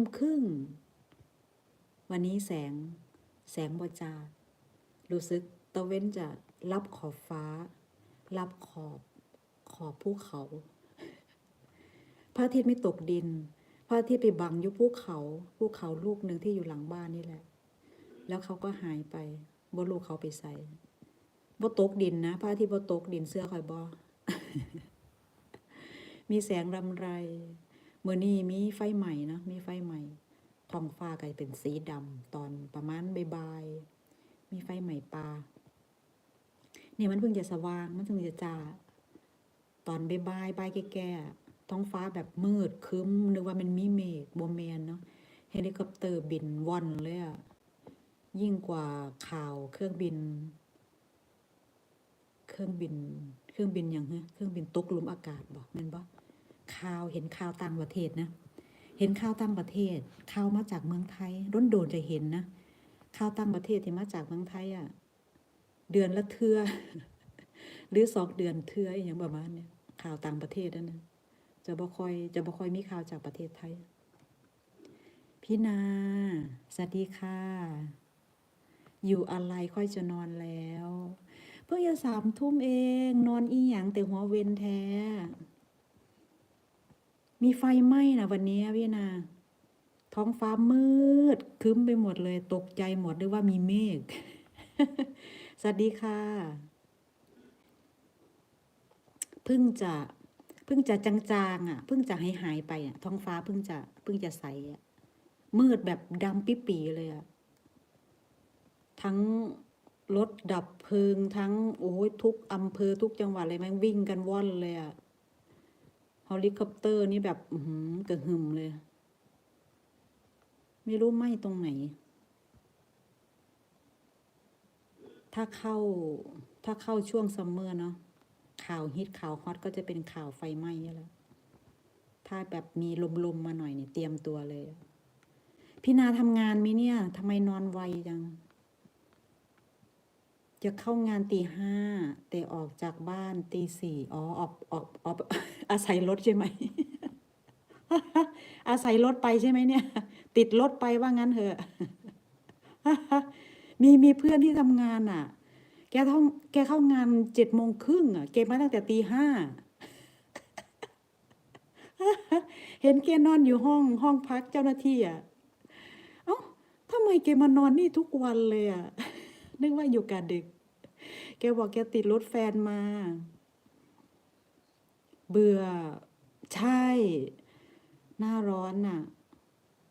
ทุ่มครึ่ง วันนี้แสง แสงบจารู้สึกตะเว้นจะรับขอบฟ้า รับขอบขอบภูเขา พระอาทิตย์ไม่ตกดิน พระอาทิตย์ไปบังอยู่ภูเขาภูเขาลูกหนึ่งที่อยู่หลังบ้านนี่แหละ แล้วเขาก็หายไปบ่ลูกเขาไปใส่บ่ตกดินนะพระอาทิตย์บ่ตกดินเสื้อคอยบ่มีแสงรำไร มื่อนี้มีไฟใหม่นะมีไฟใหม่ท้องฟ้าก็เป็นสีดำตอนประมาณบ่ายๆมีไฟใหม่ปลาเนี่ยมันเพิ่งจะสว่างมันเพิ่งจะจ้าตอนบ่ายๆบ่ายแก่ๆท้องฟ้าแบบมืดครึ้มนึกว่ามันมีเมฆบ่แมนเนาะเฮลิคอปเตอร์บินว่อนเลยอะยิ่งกว่าข่าวเครื่องบิน เครื่องบิน เครื่องบินอย่างเฮ้ยเครื่องบินตกหลุมอากาศบอกแมันบ่ ข่าวเห็นข่าวต่างประเทศนะ เห็นข่าวต่างประเทศข่าวมาจากเมืองไทยร้นโดนจะเห็นนะข่าวต่างประเทศที่มาจากเมืองไทยอะเดือนละเทือหรือสองเดือนเทืออย่างประมาณเนี้ยข่าวต่างประเทศนั่นนะจะบ่คอยจะบ่คอยมีข่าวจากประเทศไทย พี่นา สวัสดีค่ะ อยู่อะไรค่อยจะนอนแล้ว เพิ่งจะสามทุ่มเอง นอนอีหยังแต่หัวเวนแท้ มีไฟไหม้นะวันนี้พี่นา ท้องฟ้ามืดคึ้มไปหมดเลย ตกใจหมดด้วยว่ามีเมฆ สวัสดีค่ะ เพิ่งจะเพิ่งจะจางๆอะเพิ่งจะหายหายไปอะ ท้องฟ้าเพิ่งจะเพิ่งจะใสอะมืดแบบดำปิปีเลยอะทั้งรถดับเพลิงทั้งโอ้ยทุกอำเภอทุกจังหวัดเลยแม่งวิ่งกันว่อนเลยอะ เฮลิคอปเตอร์นี่แบบหือกระหึ่มเลย ไม่รู้ไหมตรงไหน ถ้าเข้าถ้าเข้าช่วงซัมเมอร์เนาะข่าวฮิตข่าวฮอตก็จะเป็นข่าวไฟไหม้นี่แหละถ้าแบบมีลมๆมมาหน่อยเนี่ยเตรียมตัวเลย พี่นาทำงานไหมเนี่ยทำไมนอนไวจัง จะเข้างานตีห้าแต่ออกจากบ้านตีสี่อ๋อออกออกออกอาศัยรถใช่ไหม อาศัยรถไปใช่ไหมเนี่ย ติดรถไปว่างั้นเถอะมีมีเพื่อนที่ทำงานอะ แกท่องแกเข้างานเจ็ดโมงครึ่งอะแกมาตั้งแต่ตีห้าเห็นแกนอนอยู่ห้องห้องพักเจ้าหน้าที่อะเอ้าทำไมแกมานอนนี่ทุกวันเลยอะ นึกว่าอยู่กะดึก แกบอกแกติดรถแฟนมา เบื่อใช่ หน้าร้อนน่ะ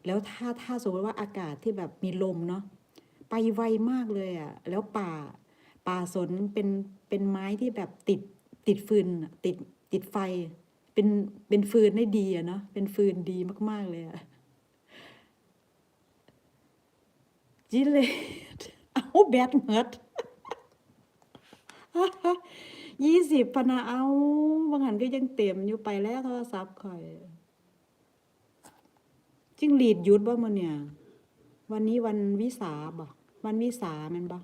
แล้วถ้าถ้าสมมติว่าอากาศที่แบบมีลมเนาะไปไวมากเลยอะ่ะ แล้วป่า ป่าสนเป็นเป็นไม้ที่แบบติดติดฟืนติดติดไฟ เป็นเป็นฟืนได้ดีอะเนาะเป็นฟืนดีมาก ๆ เลยอะจิเลต แบตเมิดยี่สิบพนะเอาบางหันก็ยังเต็มอยู่ไปแล้วโทรศัพท์ข่อยจิ้งหรีดหยุดบ่มันเนี่ย วันนี้วันวิสาบ่วันวิสาแมันบ่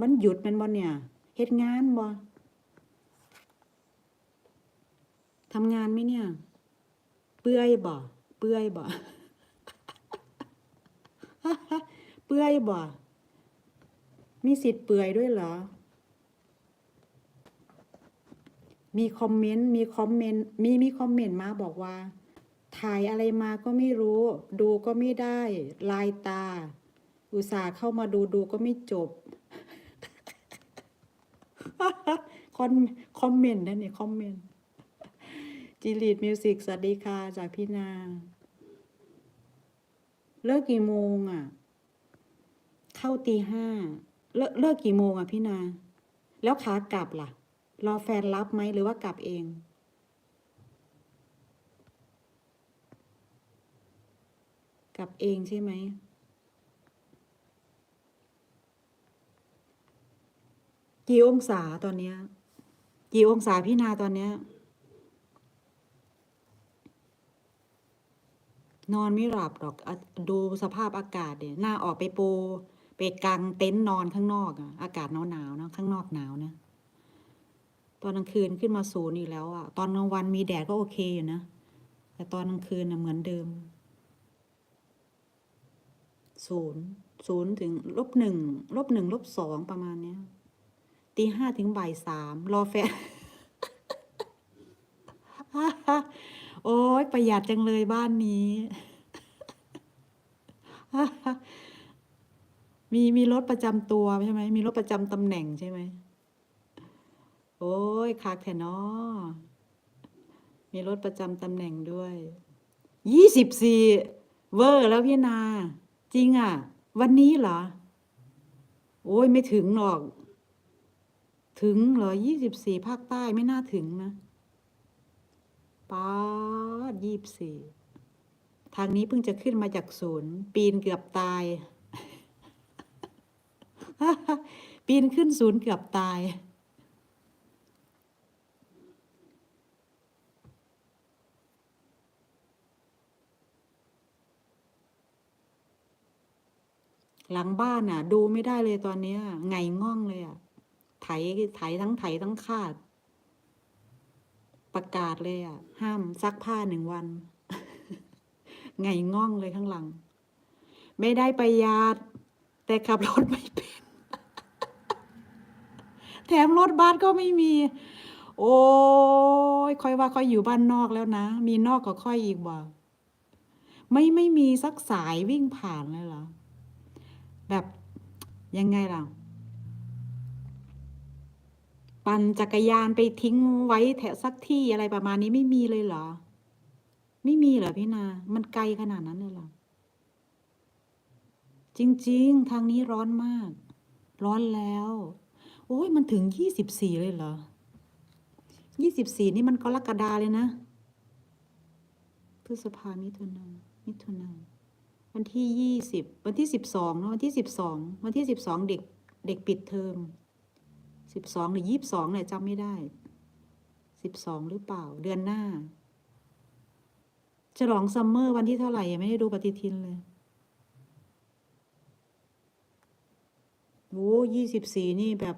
มันหยุดแมันบ่เนี่ยเฮ็ดงานบ่ทำงานไหมเนี่ย เปื่อยบ่เปื่อยบ่เปื่อยบ่ มีสิทธิ์เปื่อยด้วยเหรอ มีคอมเมนต์ มีคอมเมนต์ มีมีคอมเมนต์มาบอกว่า ถ่ายอะไรมาก็ไม่รู้ ดูก็ไม่ได้ ลายตา อุตส่าห์เข้ามาดูดูก็ไม่จบ คอนคอมเมนต์นั่นนี่คอมเมนต์จีลีดมิวสิกสวัสดีค่ะ จากพี่นา เลิกกี่โมงอะ เข้าตีห้า เลิกเลิกกี่โมงอะพี่นา แล้วขากลับล่ะ รอแฟนรับไหมหรือว่ากลับเอง กลับเองใช่ไหมกี่องศาตอนเนี้ย กี่องศาพี่นาตอนเนี้ย นอนไม่หลับหรอกดูสภาพอากาศเดี๋ยหน้าออกไปปู ไปกางเต็นท์นอนข้างนอกอะอากาศหนาวหนาวๆนะข้างนอกหนาวนะตอนกลางคืนขึ้นมาศูนย์อีกแล้วอะตอนกลางวันมีแดดก็โอเคอยู่นะแต่ตอนกลางคืนน่ะเหมือนเดิมศูนย์ศูนย์ถึงลบหนึ่งลบหนึ่งลบสองประมาณเนี้ยตีห้าถึงบ่ายสามรอแฟนโอ้ยประหยัดจังเลยบ้านนี้ มีมีรถประจำตัวใช่ไหมมีรถประจำตำแหน่งใช่ไหมโอ้ยคักแทนอมีรถประจำตำแหน่งด้วยยี่สิบสี่เวอร์แล้วพี่นา จริงอะ วันนี้เหรอ โอ้ยไม่ถึงหรอก ถึงเหรอยี่สิบสี่ภาคใต้ไม่น่าถึงนะป้ายี่สิบสี่ทางนี้เพิ่งจะขึ้นมาจากศูนย์ ปีนเกือบตาย ปีนขึ้นศูนย์เกือบตาย หลังบ้านน่ะ ดูไม่ได้เลยตอนนี้ไงง่องเลยอะ ไถไถทั้งไถทั้งคาด ประกาศเลยอะ ห้ามซักผ้าหนึ่งวัน ไงง่องเลยข้างหลัง ไม่ได้ประหยัดแต่ขับรถไม่เป็น แถมรถบ้านก็ไม่มี โอ้ยค่อยว่าค่อยอยู่บ้านนอกแล้วนะ มีนอกก็ค่อยอีกบ่ไม่ไม่มีสักสายวิ่งผ่านเลยเหรอ แบบยังไงล่ะ ปั่นจักรยานไปทิ้งไว้แถวสักที่อะไรประมาณนี้ไม่มีเลยเหรอ ไม่มีเหรอพี่นา มันไกลขนาดนั้นเลยเหรอ จริง ๆ ทางนี้ร้อนมาก ร้อนแล้ว โอ้ยมันถึงยี่สิบสี่เลยเหรอยี่สิบสี่นี่มันกรกฎาเลยนะ พฤษภามิถุนามิถุนาวันที่ยี่สิบวันที่สิบสองเนอะวันที่สิบสองวันที่สิบสองเด็กเด็กปิดเทอมสิบสองหรือยี่สิบสองเนี่ยจำไม่ได้สิบสองหรือเปล่า เดือนหน้า ฉลองซัมเมอร์วันที่เท่าไหร่ยังไม่ได้ดูปฏิทินเลยโอ้ยี่สิบสี่นี่แบบ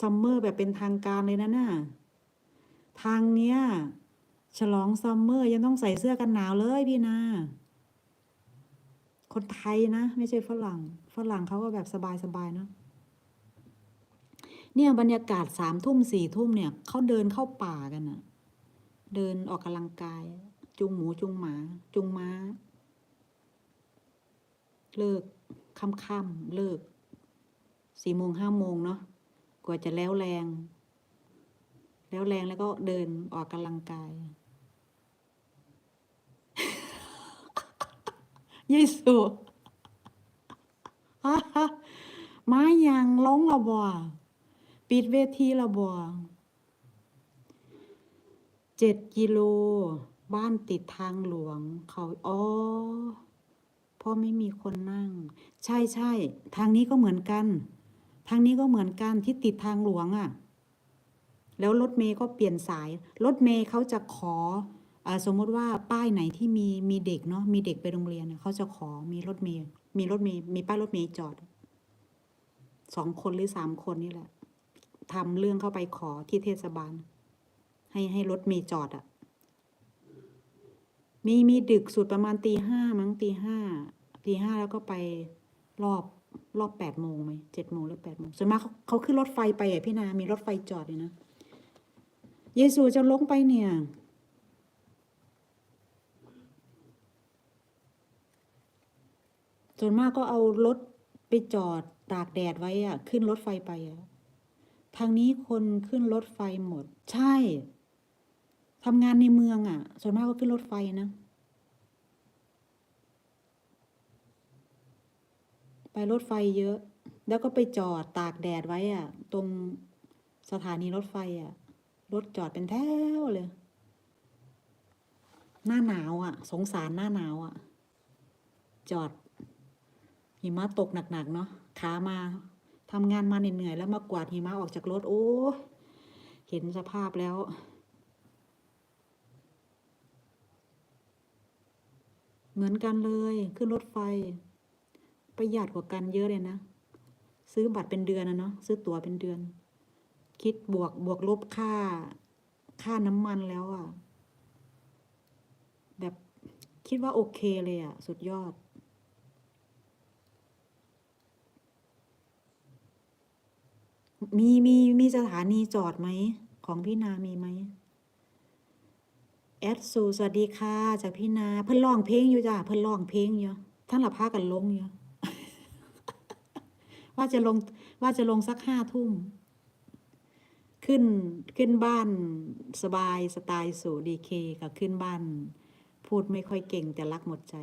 ซัมเมอร์แบบเป็นทางการเลยนะน่ะทางเนี้ย ฉลองซัมเมอร์ยังต้องใส่เสื้อกันหนาวเลยพี่นาคนไทยนะ ไม่ใช่ฝรั่ง ฝรั่งเขาก็แบบสบายๆเนาะเนี่ยบรรยากาศสามทุ่มสี่ทุ่มเนี่ยเขาเดินเข้าป่ากันอะเดินออกกำลังกาย จุงหมูจุงหมา จุงม้า เลิกค่ำๆเลิกสี่โมงห้าโมงเนาะ กว่าจะแล้วแรง แล้วแรงแล้วก็เดินออกกำลังกายเยซูไม้ยางล้งระบอปิดเวทีระบอเจ็ดกิโล บ้านติดทางหลวง เขาอ๋อพราะไม่มีคนนั่ง ใช่ใช่ทางนี้ก็เหมือนกัน ทางนี้ก็เหมือนกันที่ติดทางหลวงอะ่ะ แล้วรถเมย์ก็เปลี่ยนสาย รถเมย์เขาจะขออาสมมติว่าป้ายไหนที่มีมีเด็กเนาะมีเด็กไปโรงเรียนน่ะเขาจะขอมีรถเมย์มีรถเมย์มีป้ายรถเมย์จอดสองคนหรือสามคนนี่แหละทำเรื่องเข้าไปขอที่เทศบาล ให้ให้รถเมย์จอดอะ มีมีดึกสุดประมาณตีห้ามั้งตีห้าตีห้าแล้วก็ไปรอบ รอบแปดโมงไหมเจ็ดโมงหรือแปดโมงส่วนมากเขาเขาขึ้นรถไฟไปอะพี่นา มีรถไฟจอดเลยนะ เยซูจะลงไปเนี่ย ส่วนมากก็เอารถไปจอดตากแดดไว้อะ ขึ้นรถไฟไปอะทางนี้คนขึ้นรถไฟหมด ใช่ทำงานในเมืองอะ ส่วนมากก็ขึ้นรถไฟนะ ไปรถไฟเยอะ แล้วก็ไปจอดตากแดดไว้อะตรงสถานีรถไฟอะรถจอดเป็นแถวเลย หน้าหนาวอะสงสารหน้าหนาวอะจอดหิมะตกหนักๆเนาะขามาทำงานมาเหนื่อยๆแล้วมากวาดหิมะออกจากรถโอ้เห็นสภาพแล้วเหมือนกันเลย ขึ้นรถไฟ ประหยัดกว่ากันเยอะเลยนะ ซื้อบัตรเป็นเดือนนะเนาะซื้อตั๋วเป็นเดือน คิดบวกบวกลบค่า ค่าน้ำมันแล้วอะ่ะ แบบคิดว่าโอเคเลยอะ่ะ สุดยอดมีมีมีสถานีจอดไหม ของพี่นามีไหมแอดสูสวัสดีค่ะ จากพี่นา เพิ่นร้องเพลงอยู่จ้ะเพิ่นร้องเพลงอยู่ท่านหลับผ้ากันลงอยู่ ว่าจะลงว่าจะลงสักห้าทุ่ม ขึ้นขึ้นบ้านสบายสไตล์สู่ดีเคกับขึ้นบ้าน พูดไม่ค่อยเก่งแต่รักหมดใจ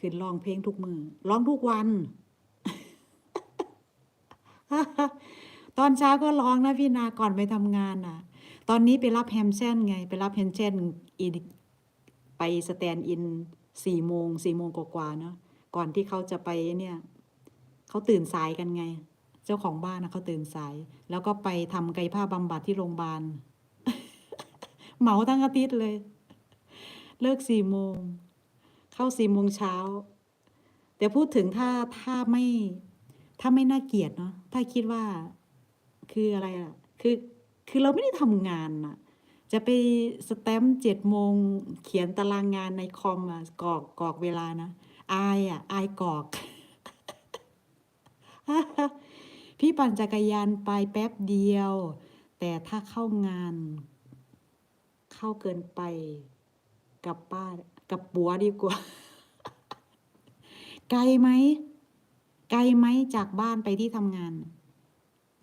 ขึ้นร้องเพลงทุกมือร้องทุกวัน ตอนเช้าก็ร้องนะพี่นาก่อนไปทำงานอะ ตอนนี้ไปรับแฮมเช่นไง ไปรับแฮมเช่นอีกไปสแตนอินสี่โมงสี่โมงกว่าๆเนาะก่อนที่เขาจะไปเนี่ย เขาตื่นสายกันไง เจ้าของบ้านนะเขาตื่นสาย แล้วก็ไปทำกายภาพบำบัดที่โรงพยาบาลเหมาทั้งอาทิตย์เลย เลิกสี่โมง เข้าสี่โมงเช้า แต่พูดถึงถ้าถ้าไม่ถ้าไม่น่าเกลียดเนาะถ้าคิดว่าคืออะไรอะคือคือเราไม่ได้ทำงานน่ะจะไปสแตมป์เจ็ดโมงเขียนตารางงานในคอมอะกรอกกรอกเวลานะ อายอะอายกรอก พี่ปั่นจักรยานไปแป๊บเดียว แต่ถ้าเข้างาน เข้าเกินไปกับป้ากับปัวดีกว่า ไกลไหมไกลไหมจากบ้านไปที่ทำงาน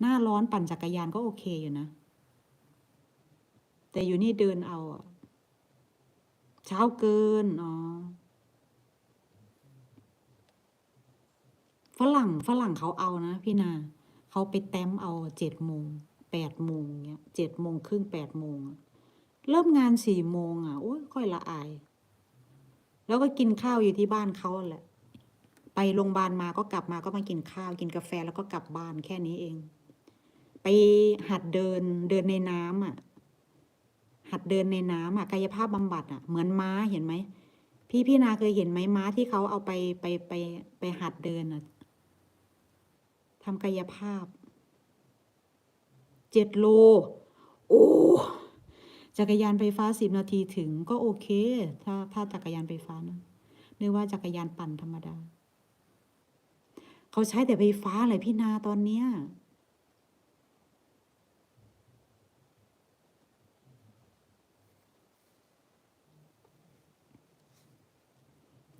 หน้าร้อนปั่นจักรยานก็โอเคอยู่นะ แต่อยู่นี่เดินเอา เช้าเกิน อ๋อ ฝรั่งฝรั่งเขาเอานะพี่นาเขาไปแต้มเอาเจ็ดโมงแปดโมงเงี้ยเจ็ดโมงครึ่งแปดโมงเริ่มงานสี่โมงอะโอ้ยค่อยละอาย แล้วก็กินข้าวอยู่ที่บ้านเขาแหละ ไปโรงพยาบาลมาก็กลับมาก็มากินข้าวกินกาแฟแล้วก็กลับบ้านแค่นี้เอง ไปหัดเดินเดินในน้ำอะ หัดเดินในน้ำอะกายภาพบำบัดอะเหมือนม้าเห็นไหมพี่พี่นาเคยเห็นไหมม้าที่เขาเอาไปไปไปไปหัดเดินอะ ทำกายภาพเจ็ดโล โอ้จักรยานไฟฟ้าสิบนาทีถึงก็โอเค ถ้าถ้าจักรยานไฟฟ้านะนึกว่าจักรยานปั่นธรรมดา เขาใช้แต่ไฟฟ้าเลยพี่นาตอนเนี้ย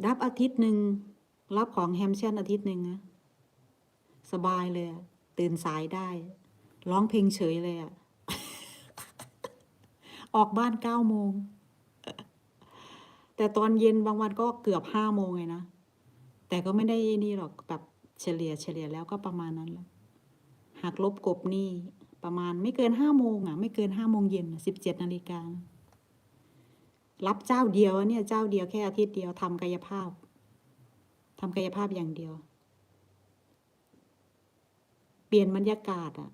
รับอาทิตย์หนึ่งรับของแฮมเชนอาทิตย์หนึ่งนะ สบายเลยตื่นสายได้ ร้องเพลงเฉยเลยอะออกบ้านเก้าโมง แต่ตอนเย็นบางวันก็เกือบห้าโมงเลยนะ แต่ก็ไม่ได้นี่หรอกแบบเฉลี่ยเฉลี่ยแล้วก็ประมาณนั้นแหละหักลบกบนี่ประมาณไม่เกินห้าโมงอะ ไม่เกินห้าโมงเย็นสิบเจ็ดนาฬิการับเจ้าเดียวเนี่ย เจ้าเดียวแค่อาทิตย์เดียวทำกายภาพทำกายภาพอย่างเดียว ลี่ยนบรรยากาศอะ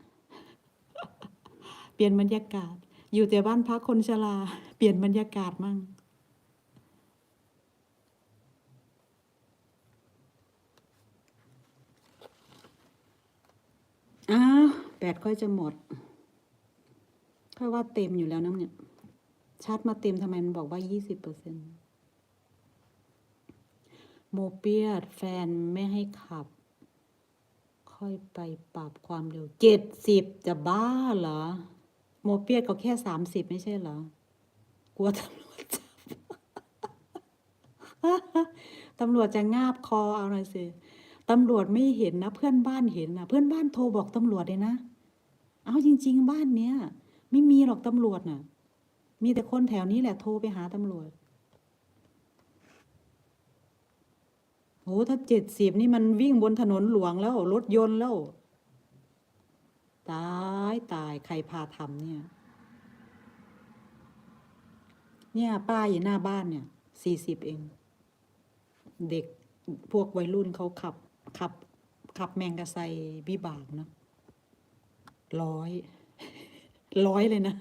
เปลี่ยนบรรยากาศ อยู่แต่บ้านพักคนชราเปลี่ยนบรรยากาศมั่งอ้าวแบตค่อยจะหมดค่อยว่าเต็มอยู่แล้วนะเนี่ยชาร์จมาเต็มทำไมมันบอกว่ายี่สิบเปอร์เซ็นต์โมเปียดแฟนไม่ให้ขับ ค่อยไปปรับความเร็วเจ็ดสิบจะบ้าเหรอ โมเปียดก็แค่สามสิบไม่ใช่เหรอ กลัวตำรวจจับตำรวจจะงาบคอเอาหน่อยสิตำรวจไม่เห็นนะ เพื่อนบ้านเห็นนะเพื่อนบ้านโทรบอกตำรวจเลยนะ เอาจริง ๆ บ้านเนี้ย ไม่มีหรอกตำรวจน่ะ มีแต่คนแถวนี้แหละโทรไปหาตำรวจ โอ้ถ้าเจ็ดสิบนี่มันวิ่งบนถนนหลวงแล้วรถยนต์แล้ว ตายตายใครพาทำเนี่ย เนี่ยป้าอยู่หน้าบ้านเนี่ยสี่สิบเอง เด็กพวกวัยรุ่นเขาขับขับ ขับแมงกะไซวิบากเนะร้อยร้อยเลยนะ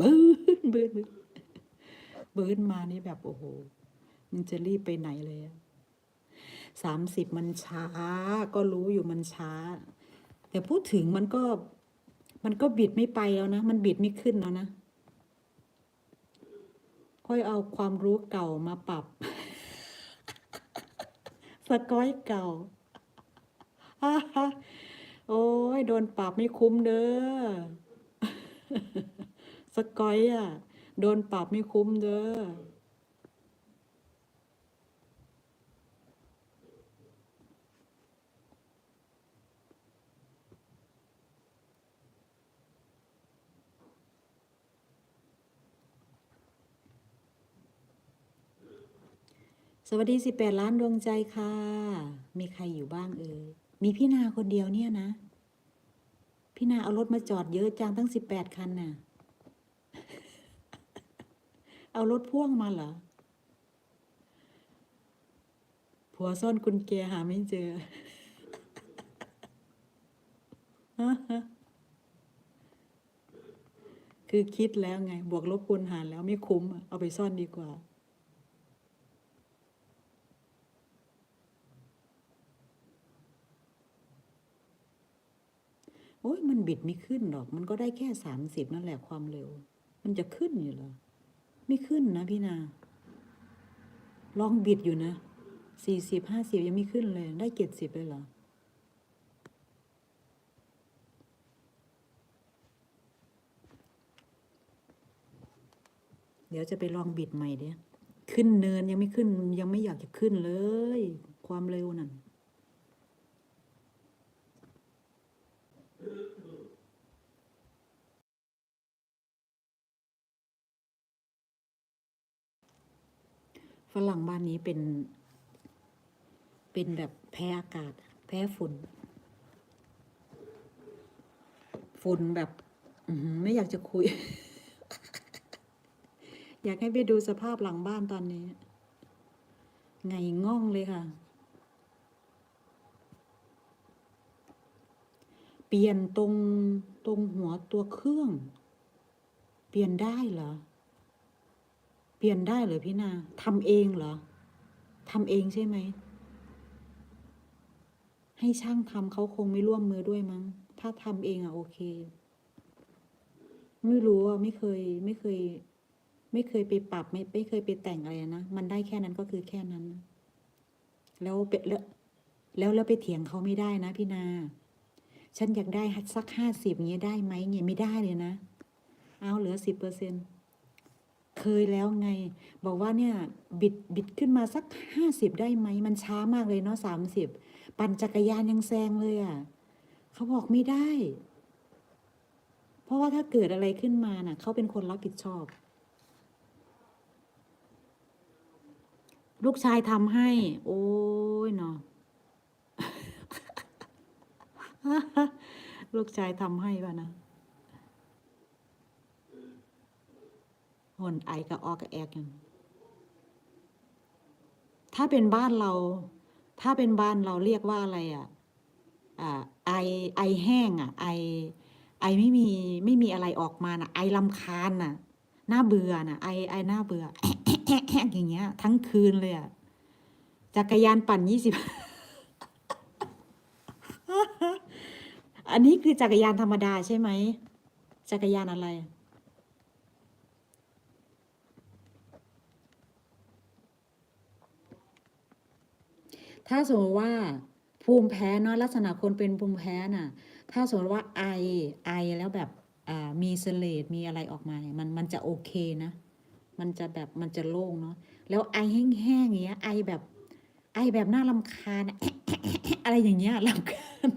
บืนบืนบืนบืนมานี่แบบโอ้โหมันจะรีบไปไหนเลยอะ สามสิบมันช้า ก็รู้อยู่มันช้า แต่พูดถึงมันก็มันก็บิดไม่ไปแล้วนะ มันบิดไม่ขึ้นแล้วนะ ค่อยเอาความรู้เก่ามาปรับ สกอยเก่าโอ้ยโดนปรับไม่คุ้มเด้อ สกอยอะ โดนปรับไม่คุ้มเด้อ สวัสดีสิบแปดล้านดวงใจค่ะ มีใครอยู่บ้างเอ่ยมีพี่นาคนเดียวเนี่ยนะ พี่นาเอารถมาจอดเยอะจังตั้งสิบแปดคันน่ะ เอารถพ่วงมาเหรอ ผัวซ่อนกุญแจหาไม่เจอ คือคิดแล้วไง บวกลบคูณหารแล้วไม่คุ้ม เอาไปซ่อนดีกว่า โอ้ยมันบิดไม่ขึ้นหรอก มันก็ได้แค่สามสิบนั่นแหละความเร็ว มันจะขึ้นอยู่เหรอ ไม่ขึ้นนะพี่นา ลองบิดอยู่นะสี่สิบห้าสิบยังไม่ขึ้นเลย ได้เจ็ดสิบเลยเหรอเดี๋ยวจะไปลองบิดใหม่เดี๋ยวขึ้นเนินยังไม่ขึ้นยังไม่อยากจะขึ้นเลย ความเร็วนั่น รั่งบ้านนี้เป็น เป็นแบบแพ้อากาศ แพ้ฝุ่น ฝุ่นแบบไม่อยากจะคุย อยากให้ไปดูสภาพหลังบ้านตอนนี้ ไงง่องเลยค่ะ เปลี่ยนตรงตรงหัวตัวเครื่อง เปลี่ยนได้เหรอ เปลี่ยนได้เหรอพี่นาทำเองเหรอทำเองใช่ไหม ให้ช่างทำเขาคงไม่ร่วมมือด้วยมั้ง ถ้าทำเองอะโอเค ไม่รู้อะไม่เคยไม่เคย ไม่เคยไปปรับไม่ไม่เคยไปแต่งอะไรนะ มันได้แค่นั้นก็คือแค่นั้น แล้วไปแล้วแล้วแล้วไปเถียงเขาไม่ได้นะพี่นา ฉันอยากได้สักห้าสิบเงี้ยได้ไหมเงี้ยไม่ได้เลยนะ เอาเหลือสิบเปอร์เซ็น เคยแล้วไง บอกว่าเนี่ยบิดบิดขึ้นมาสักห้าสิบได้ไหมมันช้ามากเลยเนาะสามสิบปั่นจักรยานยังแซงเลยอะ่ะเขาบอกไม่ได้ เพราะว่าถ้าเกิดอะไรขึ้นมาน่ะเขาเป็นคนรับผิดชอบ ลูกชายทำให้ โอ้ยเนาะลูกชายทำให้ป่ะนะ หนไอกับออกกับแอกยังถ้าเป็นบ้านเรา ถ้าเป็นบ้านเราเรียกว่าอะไรอะอ่าไอไอแห้งอะ ไอ ไอไม่มีไม่มีอะไรออกมาน่ะ ไอลำคาญน่ะหน่าเบื่อน่ะ ไอไอหน่าเบื่ออย่างเงี้ย ทั้งคืนเลยอะจักรยานปั่นยี่สิบอันนี้คือจักรยานธรรมดาใช่ไหม จักรยานอะไร ถ้าสมมติว่าภูมิแพ้เนาะลักษณะคนเป็นภูมิแพ้น่ะ ถ้าสมมติว่าไอไอแล้วแบบมีเสลดมีอะไรออกมาเนี่ยมันมันจะโอเคนะ มันจะแบบมันจะโล่งเนาะแล้วไอแห้งๆอย่างเงี้ย ไอแบบ ไอแบบน่ารำคาญอะไรอย่างเงี้ยรำคาญ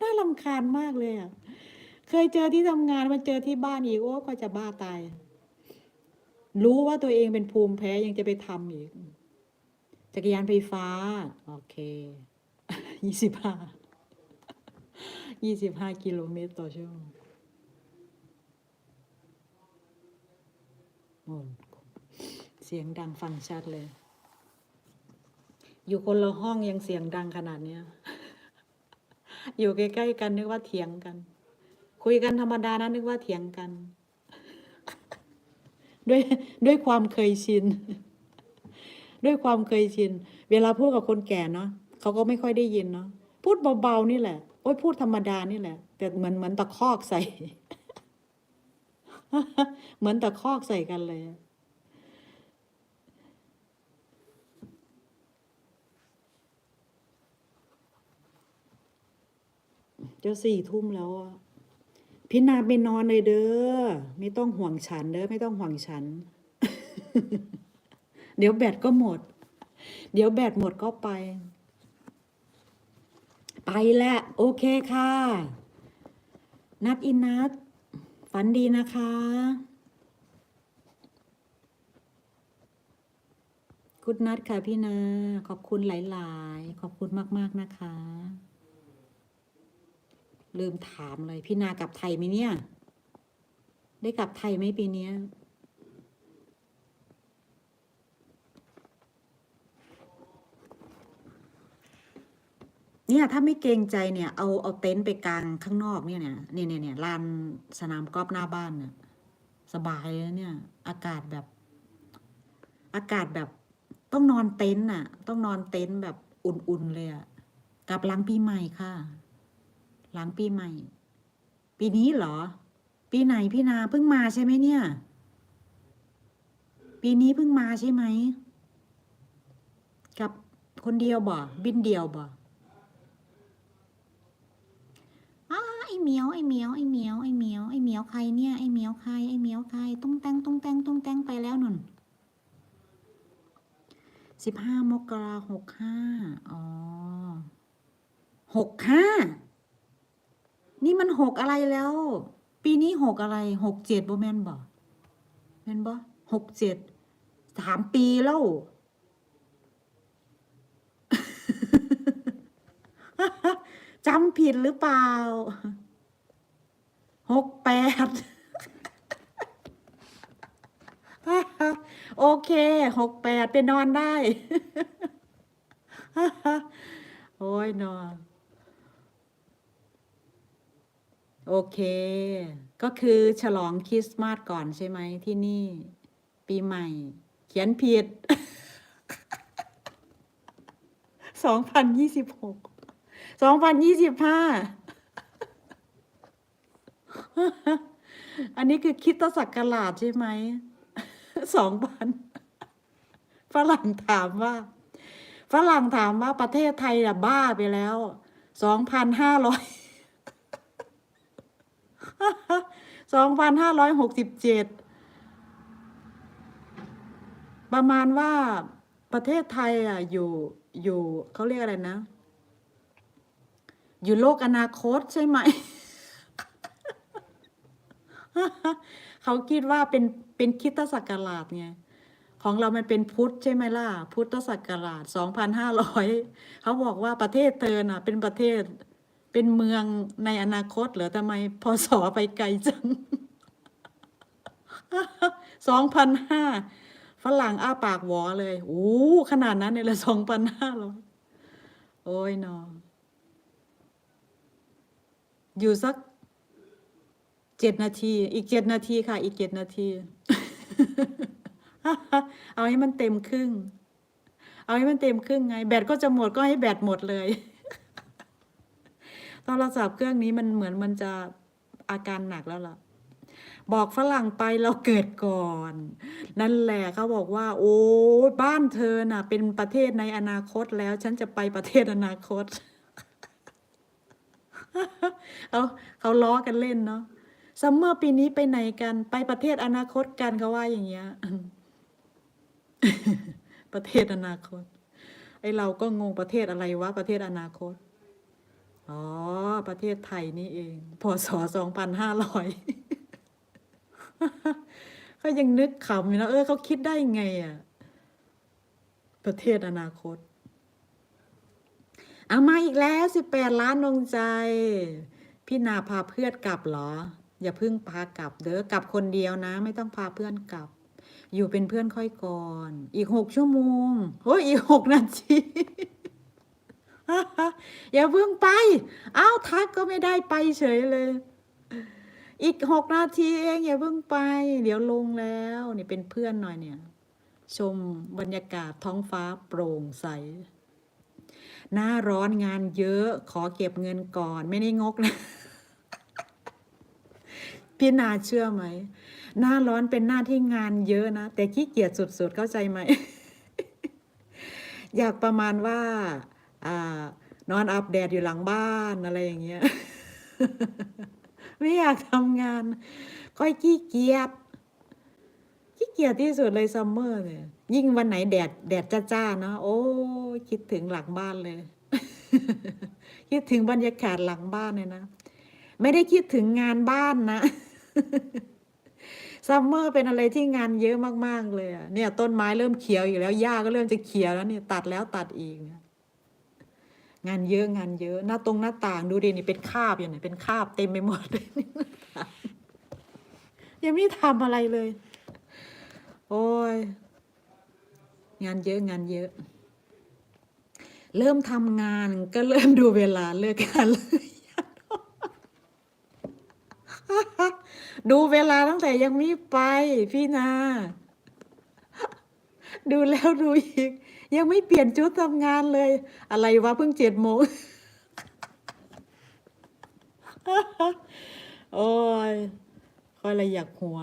น่ารำคาญมากเลยอะเคยเจอที่ทำงานมาเจอที่บ้านอีกโอ้ก็จะบ้าตาย รู้ว่าตัวเองเป็นภูมิแพ้ยังจะไปทำอีก จักรยานไฟฟ้า โอเคยี่สิบห้ายี่สิบห้ากิโลเมตรต่อชั่วโมงเสียงดังฟังชัดเลย อยู่คนละห้องยังเสียงดังขนาดเนี้ย อยู่ใกล้ๆกันนึกว่าเถียงกัน คุยกันธรรมดานะนึกว่าเถียงกัน ด้วยด้วยความเคยชิน ด้วยความเคยชิน เวลาพูดกับคนแก่เนาะเขาก็ไม่ค่อยได้ยินเนาะพูดเบาๆนี่แหละโอ้ยพูดธรรมดานี่แหละ แต่เหมือนเหมือนตะคอกใส่ เหมือนตะคอกใส่กันเลยจะสี่ทุ่มแล้วอะพี่นาไปนอนเลยเด้อ ไม่ต้องห่วงฉันเด้อ ไม่ต้องห่วงฉัน เดี๋ยวแบตก็หมด เดี๋ยวแบตหมดก็ไป ไปแล้วโอเคค่ะ นัดอินนัดฝันดีนะคะกุดนัดค่ะพี่นา ขอบคุณหลาย ๆ ขอบคุณมาก ๆ นะคะ ลืมถามเลย พี่นากลับไทยไหมเนี่ย ได้กลับไทยไหมปีเนี้ เนี่ยถ้าไม่เกรงใจเนี่ยเอาเอาเต็นท์ไปกลางข้างนอกเนี่ยเนี่ยเนี่ยเนี่ยเนี่ยลานสนามกอล์ฟหน้าบ้านเนี่ยสบายเลยเนี่ย อากาศแบบ อากาศแบบต้องนอนเต็นท์น่ะ ต้องนอนเต็นท์แบบอุ่นๆเลยอะกับหลังปีใหม่ค่ะ หลังปีใหม่ ปีนี้เหรอ ปีไหนพี่นาเพิ่งมาใช่ไหมเนี่ย ปีนี้เพิ่งมาใช่ไหมกับคนเดียวบ่บินเดียวบ่ อ้าไอเหมียวไอเหมียวไอเหมียวไอเหมียวไอเหมียวใครเนี่ยไอเหมียวใครไอเหมียวใครตุ้งแตงตุ้งแตงตุ้งแตงไปแล้วนุ่นสิบห้ามกราหกห้าอ๋อหกห้านี่มันหกอะไรแล้ว ปีนี้หกอะไรหกเจ็ดโบแมนบ่แมนบ่หกเจ็ดสามปีแล้วจำผิดหรือเปล่า หกแปดโอเคหกแปดไปนอนได้ โอ้ยนอน โอเค ก็คือฉลองคริสต์มาสก่อนใช่ไหมที่นี่ ปีใหม่ เขียนผิดสองพันยี่สิบหกสองพันยี่สิบห้า อันนี้คือคิดตศักราชใช่ไหม สองพันฝรั่งถามว่า ฝรั่งถามว่าประเทศไทยอะบ้าไปแล้ว สองพันห้าร้อย สองพันห้าร้อยหกสิบเจ็ด ประมาณว่าประเทศไทยอะอยู่อยู่เขาเรียกอะไรนะ อยู่โลกอนาคตใช่ไหม เขาคิดว่าเป็นเป็นคิตศักราชไงของเรามันเป็นพุทธใช่ไหมล่ะ พุทธศักราชสองพันห้าร้อยเขาบอกว่าประเทศเธอน่ะ เป็นประเทศเป็นเมืองในอนาคตเหรอทำไมพศไปไกลจังสองพันห้าฝรั่งอ้าปากหวอเลยโอ้ขนาดนั้นเนี่ยละสองพันห้าร้อยโอ้ยนออยู่สัก เจ็ดนาที อีกเจ็ดนาทีค่ะ อีกเจ็ดนาที เอาให้มันเต็มครึ่ง เอาให้มันเต็มครึ่งไง แบตก็จะหมดก็ให้แบตหมดเลยโทรศัพท์เครื่องนี้มันเหมือนมันจะอาการหนักแล้วล่ะ บอกฝรั่งไปเราเกิดก่อน นั่นแหละเขาบอกว่า โอ้ยบ้านเธอน่ะ เป็นประเทศในอนาคตแล้ว ฉันจะไปประเทศอนาคตเขาเขาล้อกันเล่นเนาะ ซัมเมอร์ปีนี้ไปไหนกัน ไปประเทศอนาคตกันเขาว่าอย่างเงี้ย ประเทศอนาคต ไอเราก็งงประเทศอะไรวะ ประเทศอนาคต อ๋อ ประเทศไทยนี่เอง พศสองพันห้าร้อยเขายังนึกขำอยู่นะเออเขาคิดได้ไงอะ ประเทศอนาคตเอามาอีกแล้วสิบแปดล้านดวงใจ พี่นาพาเพื่อนกลับเหรอ อย่าพิ่งพากลับเด้อกลับคนเดียวนะ ไม่ต้องพาเพื่อนกลับ อยู่เป็นเพื่อนค่อยก่อน อีกหกชั่วโมงโอ้ยอีกหกนาทีอย่าเพิ่งไป เอ้าทักก็ไม่ได้ไปเฉยเลย อีกหกนาทีเองอย่าเพิ่งไป เดี๋ยวลงแล้วนี่เป็นเพื่อนหน่อยเนี่ย ชมบรรยากาศท้องฟ้าโปร่งใส หน้าร้อนงานเยอะ ขอเก็บเงินก่อน ไม่ได้งกนะ พี่นาเชื่อไหม หน้าร้อนเป็นหน้าที่งานเยอะนะ แต่ขี้เกียจสุดๆ เข้าใจไหม อยากประมาณว่าอนอนอาบแดดอยู่หลังบ้านอะไรอย่างเงี้ย ไม่อยากทำงานก้อยขี้เกียจ ขี้เกียจที่สุดเลยซัมเมอร์เนี่ย ยิ่งวันไหนแดดแดดจ้าๆเนาะ โอ้คิดถึงหลังบ้านเลย คิดถึงบรรยากาศหลังบ้านเลยนะไม่ได้คิดถึงงานบ้านนะ ซัมเมอร์เป็นอะไรที่งานเยอะมาก ๆ เลยอะเนี่ย ต้นไม้เริ่มเขียวอยู่แล้วหญ้าก็เริ่มจะเขียวแล้วเนี่ยตัดแล้วตัดอีกงานเยอะงานเยอะหน้าตรงหน้าต่างดูดินี่เป็นคาบอยู่เนี่ยเป็นคาบเต็มไปหมดเลยยังไม่ทำอะไรเลย โอ้ยงานเยอะงานเยอะ เริ่มทำงานก็เริ่มดูเวลาเลิกงานเลย ดูเวลาตั้งแต่ยังไม่ไป พี่นา ดูแล้วดูอีก ยังไม่เปลี่ยนชุดทำงานเลย อะไรวะเพิ่งเจ็ดโมง โอ้ยคอยละอยากหัว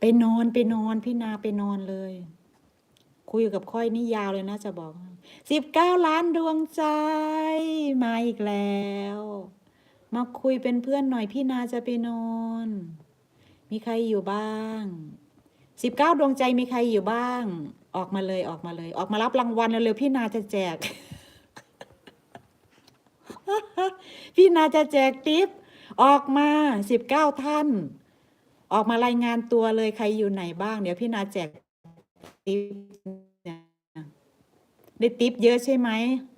ไปนอนไปนอนพี่นาไปนอนเลย คุยกับค่อยนี่ยาวเลยนะจะบอกสิบเก้าล้านดวงใจ มาอีกแล้ว มาคุยเป็นเพื่อนหน่อยพี่นาจะไปนอน มีใครอยู่บ้างสิบเก้าดวงใจมีใครอยู่บ้าง ออกมาเลยออกมาเลย ออกมารับรางวัลเร็วๆพี่นาจะแจก พี่นาจะแจกทิปออกมาสิบเก้าท่าน ออกมารายงานตัวเลยใครอยู่ไหนบ้าง เดี๋ยวพี่นาแจกทิปเนี่ยได้ทิปเยอะใช่ไหม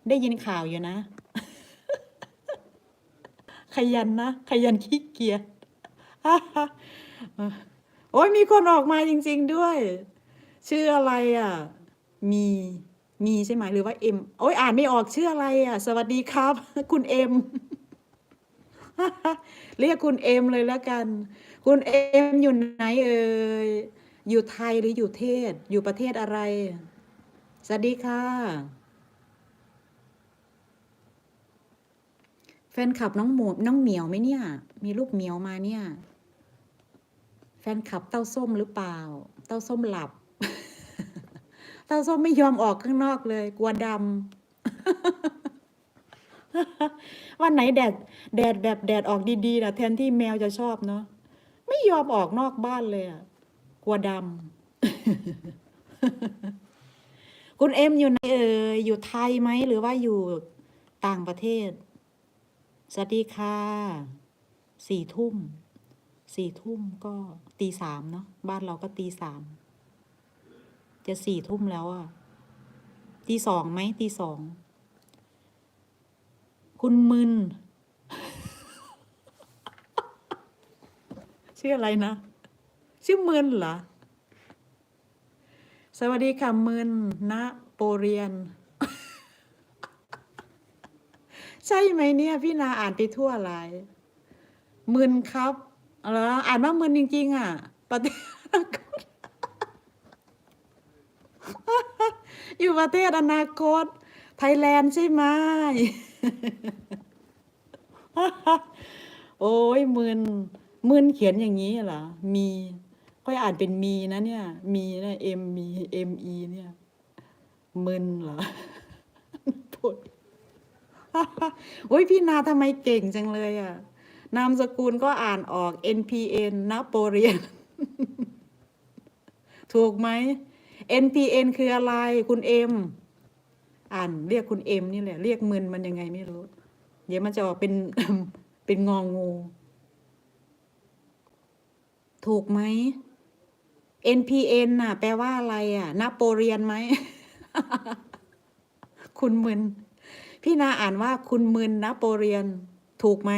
ได้ยินข่าวอยู่นะ ขยันนะ ขยันขี้เกียจโอ้ยมีคนออกมาจริง ๆด้วย ชื่ออะไรอะ มีมีใช่ไหมหรือว่าเอ็มโอ้ยอ่านไม่ออกชื่ออะไรอะ สวัสดีครับ คุณเอ็มเรียกคุณเอ็มเลยแล้วกัน คุณเอ็มอยู่ไหนเอ่ยอยู่ไทยหรืออยู่เทศ อยู่ประเทศอะไร สวัสดีค่ะ แฟนคลับน้องหมูน้องเหมียวไหมเนี่ย มีรูปเหมียวมาเนี่ย แฟนคลับเต้าส้มหรือเปล่า เต้าส้มหลับ เต้าส้มไม่ยอมออกข้างนอกเลย กลัวดำวันไหนแดด แดดแบบแดดออกดีๆนะแทนที่แมวจะชอบเนาะไม่ยอมออกนอกบ้านเลยอะกลัวดำคุณเอ็มอยู่ไหนเอ่ยอยู่ไทยไหมหรือว่าอยู่ต่างประเทศ สวัสดีค่ะสี่ทุ่มสี่ทุ่มก็ตีสามเนาะบ้านเราก็ตีสามจะสี่ทุ่มแล้วอะตีสองไหมตีสองคุณมึนชื่ออะไรนะ ชื่อมึนเหรอ สวัสดีค่ะมึนนะโปเรียน ใช่ไหมเนี่ย พี่นาอ่านไปทั่วหลายมึนครับเหรออ่านว่ามึนจริง ๆ อะประเทศอยู่ประเทศอนาคต ไทยแลนด์ใช่ไหมโอ้ยมึนมึนเขียนอย่างนี้เหรอ มีค่อยอ่านเป็นมีนะเนี่ย มีนะเอ็มมีเอ็มอีเนี่ยมึนเหรอพูด โอ้ยพี่นาทำไมเก่งจังเลยอะ นามสกุลก็อ่านออก NPN นโปเรียน ถูกไหม NPN คืออะไรคุณเอ็มอ่านเรียกคุณเอ็มนี่แหละ เรียกมึนมันยังไงไม่รู้ เดี๋ยวมันจะออกเป็นเป็นงองูถูกไหม NPN น่ะ แปลว่าอะไรอะนโปเรียนไหม คุณมึน พี่นาอ่านว่าคุณมึนนโปเรียนถูกไหม